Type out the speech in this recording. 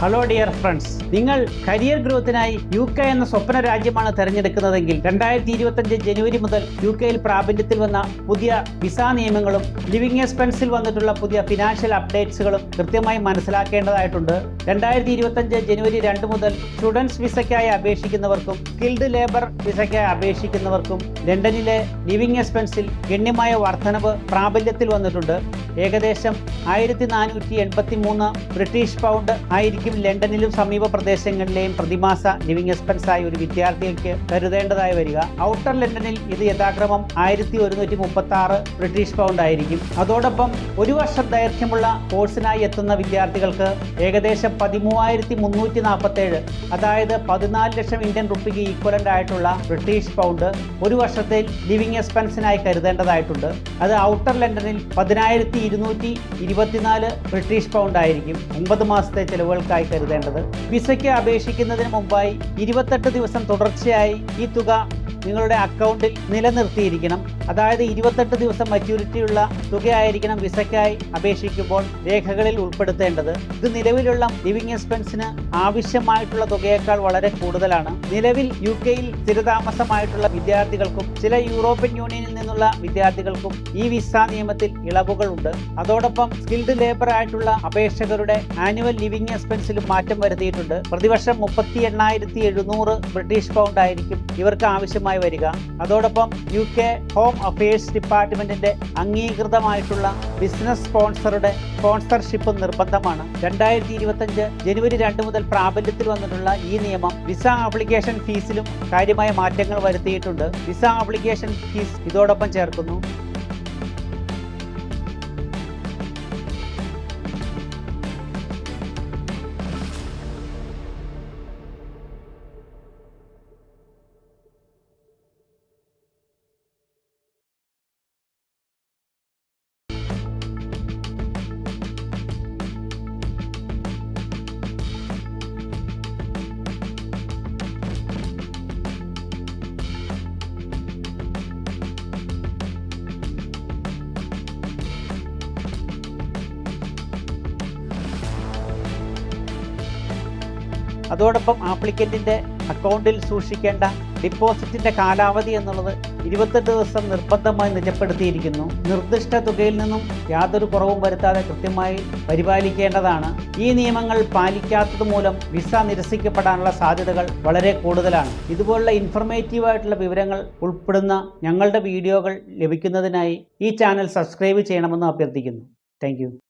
Hello dear friends നിങ്ങൾ career ഗ്രോത്തിനായി U K എന്ന സ്വപ്ന രാജ്യമാണ് തിരഞ്ഞെടുക്കുന്നതെങ്കിൽ രണ്ടായിരത്തി ഇരുപത്തഞ്ച് ജനുവരി മുതൽ യു കെയിൽ പ്രാബല്യത്തിൽ വന്ന പുതിയ വിസ നിയമങ്ങളും ലിവിംഗ് എക്സ്പെൻസിൽ വന്നിട്ടുള്ള പുതിയ ഫിനാൻഷ്യൽ അപ്ഡേറ്റ്സുകളും കൃത്യമായി മനസ്സിലാക്കേണ്ടതായിട്ടുണ്ട്. രണ്ടായിരത്തി ഇരുപത്തഞ്ച് ജനുവരി രണ്ട് മുതൽ സ്റ്റുഡൻസ് വിസയ്ക്കായി അപേക്ഷിക്കുന്നവർക്കും സ്കിൽഡ് ലേബർ വിസയ്ക്കായി അപേക്ഷിക്കുന്നവർക്കും ലണ്ടനിലെ ലിവിംഗ് എക്സ്പെൻസിൽ ഗണ്യമായ വർധനവ് പ്രാബല്യത്തിൽ വന്നിട്ടുണ്ട്. ഏകദേശം ആയിരത്തി നാനൂറ്റി എൺപത്തി മൂന്ന് ബ്രിട്ടീഷ് പൗണ്ട് ആയിരിക്കും ലണ്ടനിലും സമീപ പ്രദേശങ്ങളിലെയും പ്രതിമാസ ലിവിംഗ് എക്സ്പെൻസ് ആയി ഒരു വിദ്യാർത്ഥിക്ക് കരുതേണ്ടതായി വരിക. ഔട്ടർ ലണ്ടനിൽ ഇത് യഥാക്രമം ആയിരത്തി ഒരുന്നൂറ്റി മുപ്പത്തി ആറ് ബ്രിട്ടീഷ് പൗണ്ട് ആയിരിക്കും. അതോടൊപ്പം ഒരു വർഷം ദൈർഘ്യമുള്ള കോഴ്സിനായി എത്തുന്ന വിദ്യാർത്ഥികൾക്ക് ഏകദേശം പതിമൂവായിരത്തി മുന്നൂറ്റി നാൽപ്പത്തേഴ് അതായത് പതിനാല് ലക്ഷം ഇന്ത്യൻ റുപ്പിക്ക് ഈക്വലന്റ് ആയിട്ടുള്ള ബ്രിട്ടീഷ് പൗണ്ട് ഒരു വർഷത്തിൽ ലിവിംഗ് എക്സ്പെൻസിനായി കരുതേണ്ടതായിട്ടുണ്ട്. അത് ഔട്ടർ ലണ്ടനിൽ പതിനായിരത്തി ഇരുന്നൂറ്റി ഇരുപത്തിനാല് ബ്രിട്ടീഷ് പൗണ്ട് ആയിരിക്കും. ഒമ്പത് മാസത്തെ ചെലവുകൾക്കായി കരുതേണ്ടത്. വിസയ്ക്ക് അപേക്ഷിക്കുന്നതിന് മുമ്പായി ഇരുപത്തെട്ട് ദിവസം തുടർച്ചയായി ഈ തുക നിങ്ങളുടെ അക്കൗണ്ടിൽ നിലനിർത്തിയിരിക്കണം. അതായത് ഇരുപത്തെട്ട് ദിവസം മെച്യൂരിറ്റിയുള്ള തുകയായിരിക്കണം വിസയ്ക്കായി അപേക്ഷിക്കുമ്പോൾ രേഖകളിൽ ഉൾപ്പെടുത്തേണ്ടത്. ഇത് നിലവിലുള്ള ലിവിംഗ് എക്സ്പെൻസിന് ആവശ്യമായിട്ടുള്ള തുകയേക്കാൾ വളരെ കൂടുതലാണ്. നിലവിൽ യു കെയിൽ സ്ഥിരതാമസമായിട്ടുള്ള വിദ്യാർത്ഥികൾക്കും ചില യൂറോപ്യൻ യൂണിയനിൽ നിന്നുള്ള വിദ്യാർത്ഥികൾക്കും ഈ വിസ നിയമത്തിൽ ഇളവുകളുണ്ട്. അതോടൊപ്പം സ്കിൽഡ് ലേബർ ആയിട്ടുള്ള അപേക്ഷകരുടെ ആനുവൽ ലിവിംഗ് എക്സ്പെൻസിലും മാറ്റം വരുത്തിയിട്ടുണ്ട്. പ്രതിവർഷം മുപ്പത്തി എണ്ണായിരത്തി എഴുന്നൂറ് ബ്രിട്ടീഷ് പൗണ്ട് ആയിരിക്കും ഇവർക്ക് ആവശ്യമായി വരിക. അതോടൊപ്പം യു കെ ഹോം അഫയേഴ്സ് ഡിപ്പാർട്ട്മെന്റിന്റെ അംഗീകൃതമായിട്ടുള്ള ബിസിനസ് സ്പോൺസറുടെ സ്പോൺസർഷിപ്പ് നിർബന്ധമാണ്. രണ്ടായിരത്തി ഇരുപത്തഞ്ച് ജനുവരി രണ്ട് മുതൽ പ്രാബല്യത്തിൽ വന്നിട്ടുള്ള ഈ നിയമം വിസ ആപ്ലിക്കേഷൻ ഫീസിലും കാര്യമായ മാറ്റങ്ങൾ വരുത്തിയിട്ടുണ്ട്. വിസ ആപ്ലിക്കേഷൻ ഫീസ് ഇതോടൊപ്പം ചേർക്കുന്നു. അതോടൊപ്പം ആപ്ലിക്കന്റിന്റെ അക്കൗണ്ടിൽ സൂക്ഷിക്കേണ്ട ഡിപ്പോസിറ്റിന്റെ കാലാവധി എന്നുള്ളത് ഇരുപത്തെട്ട് ദിവസം നിർബന്ധമായി നിജപ്പെടുത്തിയിരിക്കുന്നു. നിർദ്ദിഷ്ട തുകയിൽ നിന്നും യാതൊരു കുറവും വരുത്താതെ കൃത്യമായി പരിപാലിക്കേണ്ടതാണ്. ഈ നിയമങ്ങൾ പാലിക്കാത്തത് മൂലം വിസ നിരസിക്കപ്പെടാനുള്ള സാധ്യതകൾ വളരെ കൂടുതലാണ്. ഇതുപോലുള്ള ഇൻഫർമേറ്റീവ് ആയിട്ടുള്ള വിവരങ്ങൾ ഉൾപ്പെടുന്ന ഞങ്ങളുടെ വീഡിയോകൾ ലഭിക്കുന്നതിനായി ഈ ചാനൽ സബ്സ്ക്രൈബ് ചെയ്യണമെന്ന് അഭ്യർത്ഥിക്കുന്നു. താങ്ക്